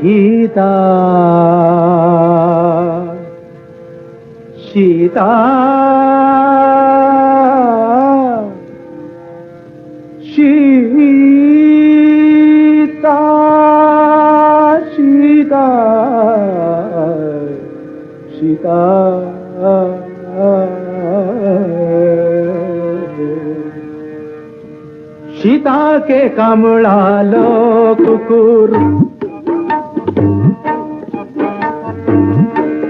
সীতা সীতা। शिता सीता के कमड़ालो कुकुर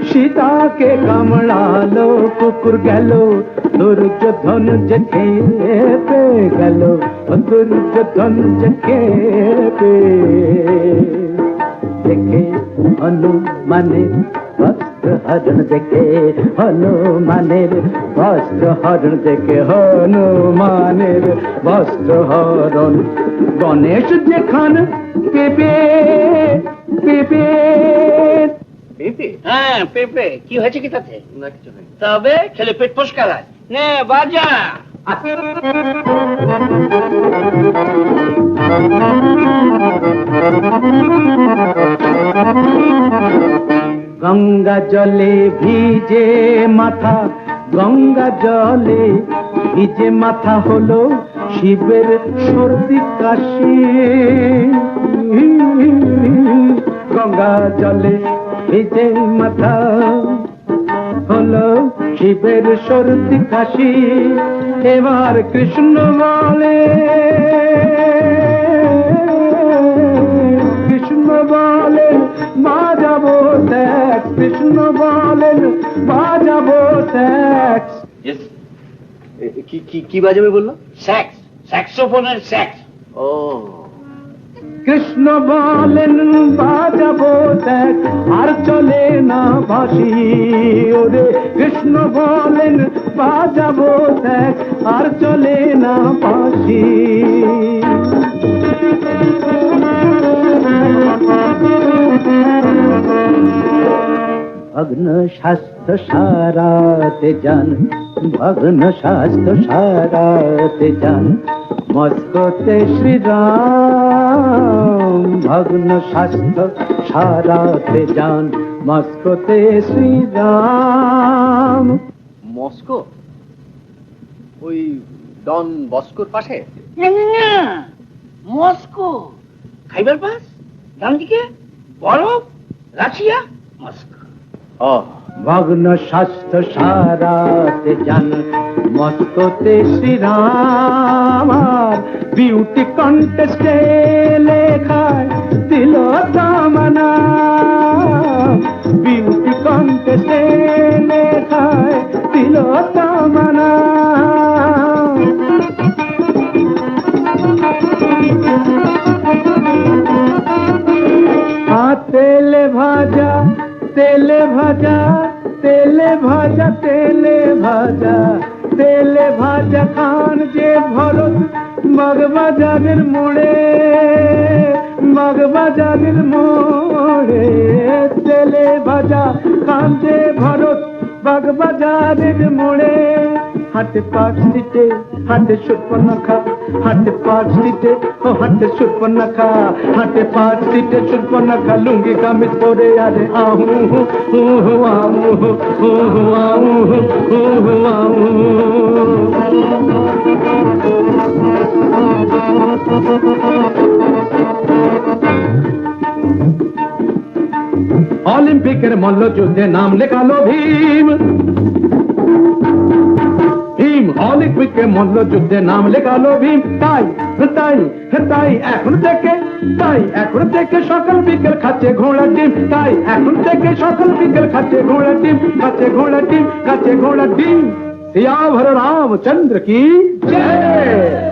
सीता के कमड़ालो कुकुर गलो। दुर्योधन जखे पे गलो। दुर्योधन जखे पे देखे हनुमान হরণ দেখে হনুমানের বস্ত্র হরণ দেখে হনুমানের বস্ত্র হরণ। গণেশ যেখান পেপে পেপে। পেঁপে? হ্যাঁ পেঁপে। কি হয়েছে কি তাতে? না কিছু তবে ছেলে পেট হয়। নে বাজা! গঙ্গা জলে ভিজে মাথা, গঙ্গা জলে ভিজে মাথা হলো শিবের সর্দি কাশি। গঙ্গা জলে ভিজে মাথা হলো শিবের সর্দি কাশি। এবার কৃষ্ণ বলে কি কি কি বাজাবে বলল? স্যাক্স স্যাক্সোফোনের স্যাক্স ও। কৃষ্ণ বলেন বাজাবো দেখ আর চলে না বাসি ওরে কৃষ্ণ বলেন বাজাবো দেখ আর চলে না বাসি ভগ্ন স্বাস্থ্য সারাতে যান ভগ্ন স্বাস্থ্য সারাতে যান। মস্কোতে শ্রীরাম ভগ্ন স্বাস্থ্য সারাতে যান মস্কোতে শ্রীরাম। মস্কো? ওই ডন বস্কোর পাশে? না মস্কো। খাইবার পাস? ডান দিকে বরফ? রাশিয়া? মস্কো। ভগ্ন স্বাস্থ্য সারাতে যান মস্কোতে শ্রীরাম বিউটি কন্টেস্টে লেখায় তেলে ভাজা তেলে ভাজা তেলে ভাজা তেলে ভাজা খান যে ভরত মগবাজারের মোড়ে মগবাজারের মোড়ে। তেলে ভাজা খান যে ভরত মগবাজারের মোড়ে। হাটে পাঁচ সিটে হাটে সুপনখা হাটে পাঁচ সিটে ও হাটে সুপনখা হাটে পাঁচ সিটে সুপনখা লুঙ্গি কামিজ পরে আরে আহু হু হু হু আহু হু হু হু আহু হু হু হু আহু অলিম্পিকের মল্লযুদ্ধে নাম লেখালো ভীম ভীম মল্ল যুদ্ধে নাম লেখালো ভীম। তাই তাই তাই এখন থেকে, তাই এখন থেকে সকাল বিকেল খাচ্ছে ঘোড়া ডিম। তাই এখন থেকে সকাল বিকেল খাচ্ছে ঘোড়া ডিম, খাচ্ছে ঘোড়া ডিম, খাচ্ছে ঘোড়া ডিম। সিয়াভর রামচন্দ্র কি? জয়!